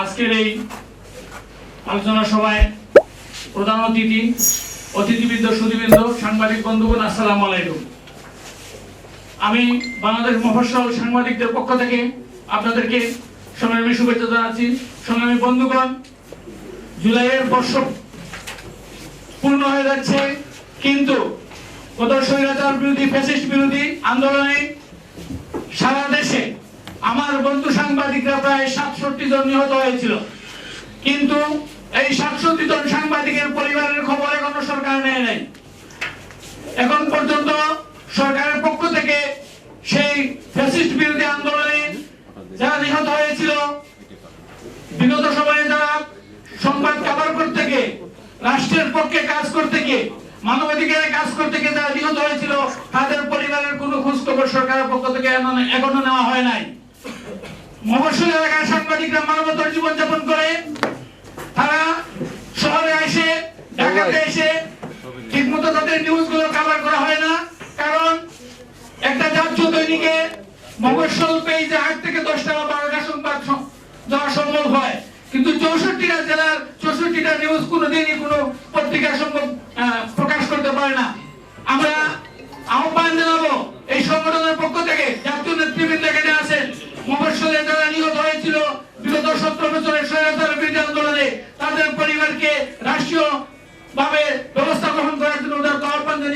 আজকের এই আলোচনা সভায় প্রধান অতিথি, অতিথিবৃন্দ সুদীবৃন্দ সাংবাদিক বন্ধুগণ, আসসালামু আলাইকুম। আমি বাংলাদেশ মফস্বল সাংবাদিকদের পক্ষ থেকে আপনাদেরকে সংগ্রামী শুভেচ্ছা জানাচ্ছি। সংগ্রামী বন্ধুগণ, জুলাইয়ের বর্ষ পূর্ণ হয়ে যাচ্ছে, কিন্তু গত স্বৈরাচার বিরোধী, ফ্যাসিস্ট বিরোধী আন্দোলনে আমার বন্ধু সাংবাদিকরা প্রায় সাতষট্টি জন নিহত হয়েছিল। কিন্তু এই সাতষট্টি জন সাংবাদিকের পরিবারের খবর এখনও সরকার নেয় নাই। এখন পর্যন্ত সরকারের পক্ষ থেকে সেই ফ্যাসিস্ট বিরোধী আন্দোলনে যারা নিহত হয়েছিল, বিগত সময়ে যারা সংবাদ কভার করতে গিয়ে, রাষ্ট্রের পক্ষে কাজ করতে গিয়ে মানবাধিকারের কাজ করতে গিয়ে যারা নিহত হয়েছিল, তাদের পরিবারের কোনো খোঁজ খবর সরকারের পক্ষ থেকে এখনও নেওয়া হয় নাই। মফস্বল এলাকার সাংবাদিকরা মানবতার জীবনযাপন করে, তারা শহরে এসে, ঢাকাতে এসে ঠিকমতো তাদের নিউজগুলো কভার করা হয় না। কারণ একটা জাতীয় দৈনিকে মফস্বল পেজে আট থেকে দশটা বা বারোটা সংবাদ দেওয়া সম্ভব হয়। কিন্তু চৌষট্টিটা জেলার চৌষট্টিটা নিউজ কোনোদিনই কোনো পত্রিকা সম্ভব প্রকাশ করতে পারে না।